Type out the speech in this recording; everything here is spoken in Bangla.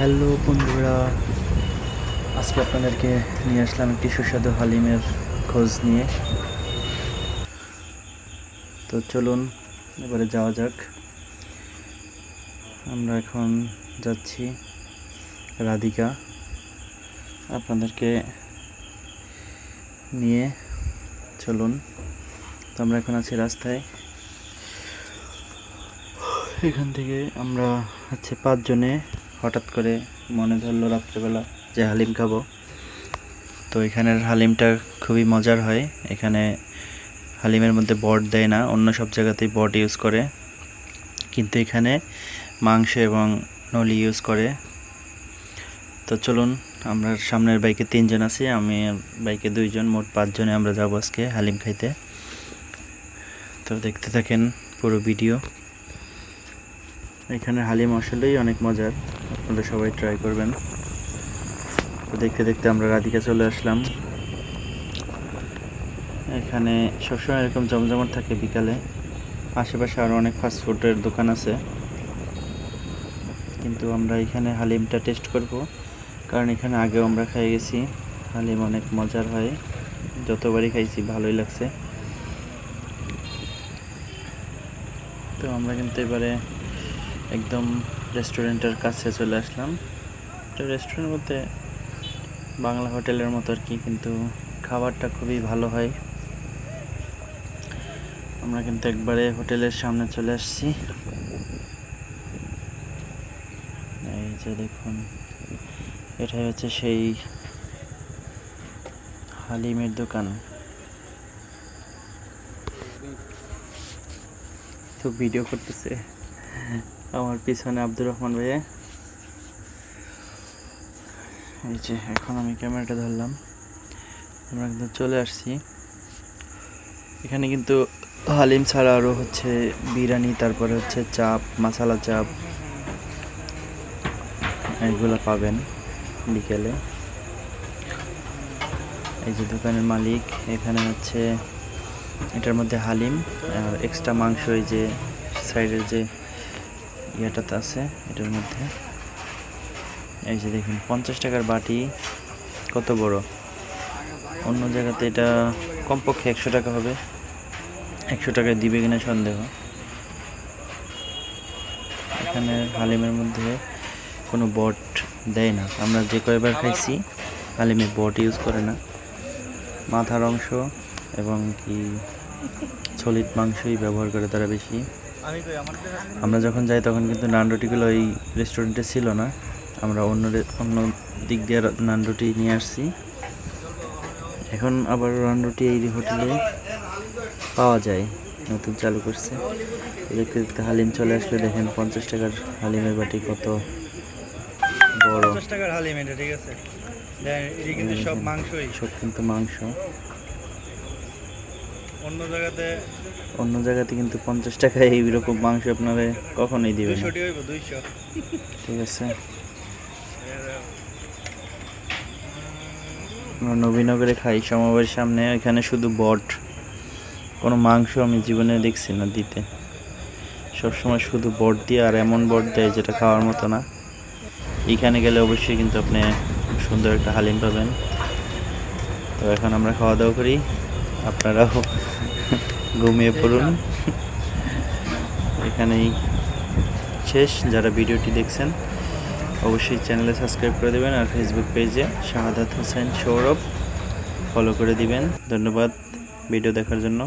হ্যালো বন্ধুরা, আজকে আপনাদেরকে নিয়ে আসলাম একটি সুস্বাদু হালিমের খোঁজ নিয়ে। তো চলুন, এবারে যাওয়া যাক। আমরা এখন যাচ্ছি রাধিকা আপনাদেরকে নিয়ে। চলুন, তো আমরা এখন আছি রাস্তায়। এখান থেকে আমরা হচ্ছে পাঁচজনে। হঠাৎ করে মনে ধরলো রাত্রেবেলা যে হালিম খাব। তো এখানের হালিমটা খুবই মজার হয়। এখানে হালিমের মধ্যে বট দেয় না, অন্য সব জায়গাতেই বট ইউজ করে। কিন্তু এখানে মাংস এবং নলি ইউজ করে। তো চলুন, আমরা সামনের বাইকে তিনজন আছি, আমি বাইকে দুইজন, মোট পাঁচজনে আমরা যাব আজকে হালিম খাইতে। তো দেখতে থাকেন পুরো ভিডিও। এখানে হালিম আসলেই অনেক মজার। আপনারা সবাই ট্রাই করবেন। তো দেখতে দেখতে আমরা রাধিকা চলে আসলাম। এখানে সবসময় এরকম জমজমাট থাকে বিকালে। আশেপাশে আরও অনেক ফাস্টফুডের দোকান আছে। কিন্তু আমরা এখানে হালিমটা টেস্ট করব। কারণ এখানে আগেও আমরা খেয়ে গেছি। হালিম অনেক মজার হয়। যতবারই খাইছি ভালোই লাগছে। তো আমরা কিন্তু এবারে একদম রেস্টুরেন্টের কাছে চলে আসলাম। তো রেস্টুরেন্ট বলতে বাংলা হোটেলের মতো আর কি, কিন্তু খাবারটা খুবই ভালো হয়। আমরা কিন্তু একবারে হোটেলের সামনে চলে আসছি। এই যে দেখুন, এটাই হচ্ছে সেই হালিমের দোকান। তো ভিডিও করতেছে। আমার পিছনে আব্দুর রহমান ভাইয়া। এই যে, এখন আমি ক্যামেরাটা ধরলাম। আমরা কিন্তু চলে আসছি। এখানে কিন্তু হালিম ছাড়া আরও হচ্ছে বিরিয়ানি, তারপরে হচ্ছে চাপ, মশালা চাপ, এগুলো পাবেন বিকেলে। এই যে দোকানের মালিক, এখানে হচ্ছে এটার মধ্যে হালিম আর এক্সট্রা মাংস, এই যে সাইডের যে ইয়েটাতে আছে, এটার মধ্যে। এই যে দেখুন, পঞ্চাশ টাকার বাটি, কত বড়? অন্য জায়গাতে এটা কমপক্ষে একশো টাকা হবে। একশো টাকায় দিবে কিনা সন্দেহ। এখানে হালিমের মধ্যে কোনো বট দেয় না। আমরা যে কয়বার খাইছি, হালিমে বট ইউজ করে না। মাথার অংশ এবং কি সলিড মাংসই ব্যবহার করে তারা বেশি। আমরা যখন যাই তখন কিন্তু নান রুটিগুলো এই রেস্টুরেন্টে ছিল না। আমরা অন্য অন্য দিক দিয়ে নান রুটি নিয়ে আসছি। এখন আবার নান রুটি এই হোটেলে পাওয়া যায় নতুন চালু করছে। দেখতে দেখতে হালিম চলে আসলে দেখেন পঞ্চাশ টাকার হালিমের বাটি কত বড়। পঞ্চাশ টাকার হালিম এটা ঠিক আছে? সব কিন্তু মাংস। অন্য জায়গাতে অন্য জায়গাতে কিন্তু পঞ্চাশ টাকায় এইরকম মাংস আপনারা কখনোই দিবে না। দুইশোটি হইব দুইশো। ঠিক আছে। আমরা নবীনগরে খাই সমবায়ের সামনে এখানে শুধু বট। কোনো মাংস আমি জীবনে দেখছি না দিতে। সবসময় শুধু বট দিয়ে আর এমন বট দেয় যেটা খাওয়ার মতো না। এখানে গেলে অবশ্যই কিন্তু আপনি সুন্দর একটা হালিম পাবেন। তো এখন আমরা খাওয়া দাওয়া করি। আপনারাও ঘুমিয়ে পড়ুন। এখানেই শেষ। যারা ভিডিওটি দেখছেন অবশ্যই চ্যানেলে সাবস্ক্রাইব করে দেবেন আর ফেসবুক পেজে শাহাদাত হোসেন সৌরভ। ফলো করে দিবেন। ধন্যবাদ ভিডিও দেখার জন্য।